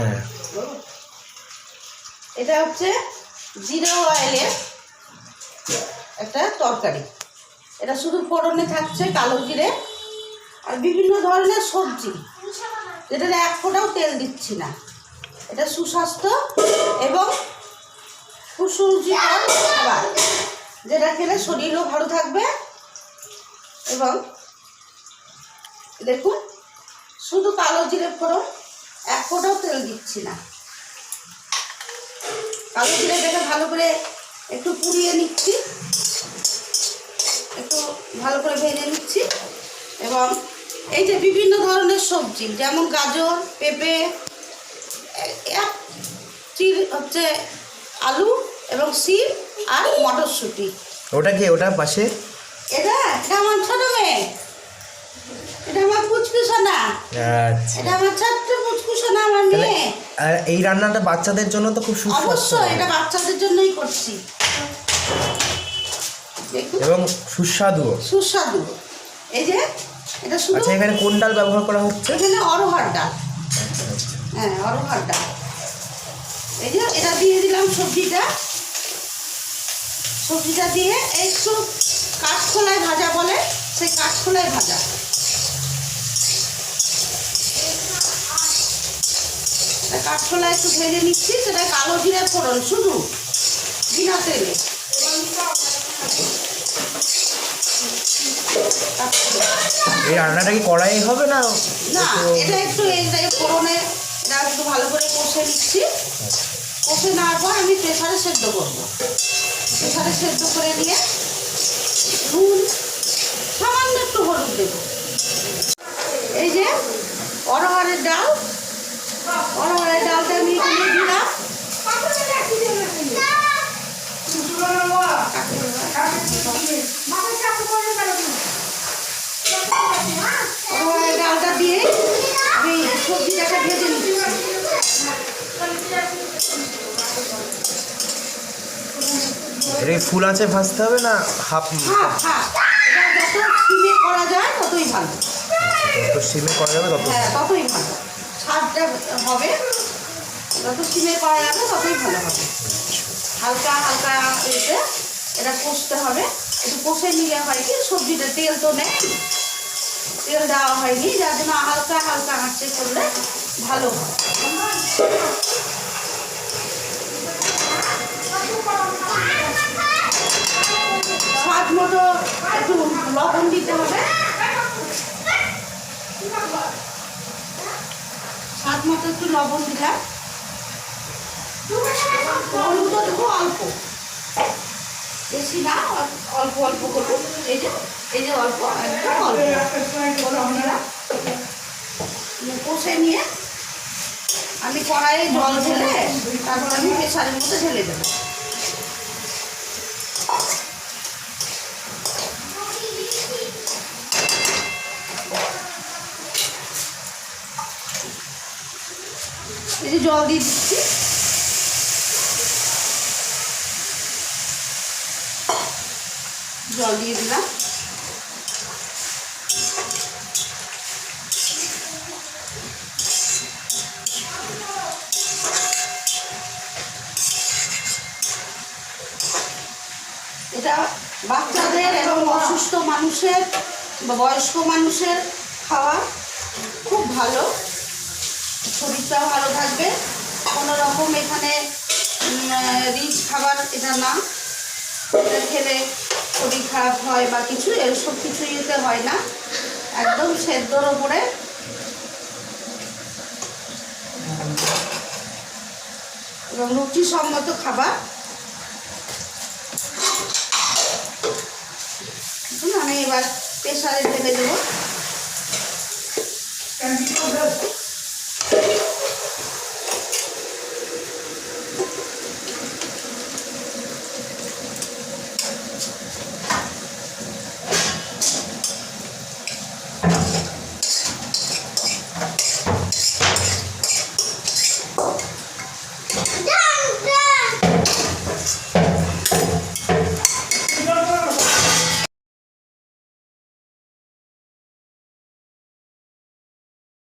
হ্যাঁ। এটা হচ্ছে জিরো অয়েলের একটা তরকারি। এটা শুধু ফোড়নে থাকছে কালো জিরে আর বিভিন্ন ধরনের সবজি। যেটাতে এক ফোঁটাও তেল দিচ্ছি না। এটা সুস্বাস্থ্য এবং সুসুচিকর খাবার, যেটা খেলে শরীরও ভালো থাকবে এবং দেখুন, শুধু কালো জিরে ফোড়ন ফোঁটাও তেল দিচ্ছি না। কালো জিরেটাকে ভালো করে একটু পুড়িয়ে নিচ্ছি। একটু ভালো করে ভেজে নিচ্ছি। এবং এই যে বিভিন্ন ধরনের সবজি যেমন গাজর পেঁপে এক চির হচ্ছে আলু এবং সিম আর মটরশুঁটি। ওটা কি ওটা পাশে? এটা এটা আমার ছোট মেয়ে এটা আমার পুচকু সোনা আচ্ছা। এটা আমার ছোট্ট পুচকু সোনা আমার মেয়ে। আর এই রান্নাটা বাচ্চাদের জন্য তো খুব সুস্বাস্থ্য অবশ্যই এটা বাচ্চাদের জন্যই করছি। এবং সুস্বাদুও সুস্বাদু। এই যে এটা শুধু আচ্ছা এখানে কোন ডাল ব্যবহার করা হচ্ছে? এখানে অরহর ডাল। হ্যাঁ অরহর ডাল। এই যে এটা দিয়ে দিলাম সবজিটা। সবজিটা দিয়ে একটু কাঠখোলায় ভাজা বলে সেই কাঠখোলায় ভাজা। তা একটু ভেজে নিচ্ছি সেটা কালো জিরে ফোড়ন শুধু বিনা তেলে। এই রান্নাটা কি কড়াই হবে না? না এটা একটু এই যে ফোড়নে এটা একটু ভালো করে কষে নিচ্ছি। কষে নেওয়ার পর আমি প্রেসারে সেদ্ধ করব। প্রেসারে সেদ্ধ করে নিয়ে নুন সামান্য একটু হলুদ দেবো এই যে অরহরের ডাল অরহরের ডালটা আমি এখানে দিলাম ডালটা দিয়ে আমি সবজিটাকে ভেজে নিচ্ছি। এটা ফুল আছে ভাজতে হবে না হাফ? হ্যাঁ হ্যাঁ। যত সিমে করা যায় ততই ভালো। যত সিমে করা যাবে তত হ্যাঁ ততই ভালো। স্বাদটা হবে। যত সিমে করা যাবে ততই ভালো হবে। হালকা হালকা এতে এটা কষতে হবে। একটু কষে নিলে হয় কি সবজিটা তেল তো নেই। তেল দেওয়া হয়নি, যার জন্য হালকা হালকা হাঁচতে করলে ভালো। স্বাদ মতো একটু লবণ দিতে হবে। স্বাদ মতো একটু লবণ দিলাম। হলুদও দেবো অল্প। বেশি না, অল্প অল্প হলুদ এই যে এই যে অল্প দিলাম কষে নিয়ে আমি কড়াইয়ে জল ঢেলে তারপর আমি প্রেসারের মধ্যে ঢেলে দেবো। এই যে জল দিয়ে দিচ্ছি। জল দিয়ে দিলাম। এটা বাচ্চাদের এবং অসুস্থ মানুষের বয়স্ক মানুষের খাওয়া খুব ভালো। শরীরটাও ভালো থাকবে। কোনো রকম এখানে রিচ খাবার এটা না খেলে শরীর খারাপ হয় বা কিছু এসব কিছু ইয়েতে হয় না। একদম সেদ্ধর ওপরে। এবং রুচি সম্মত খাবার। আমি এবার প্রেশারে ঢেলে দেবো।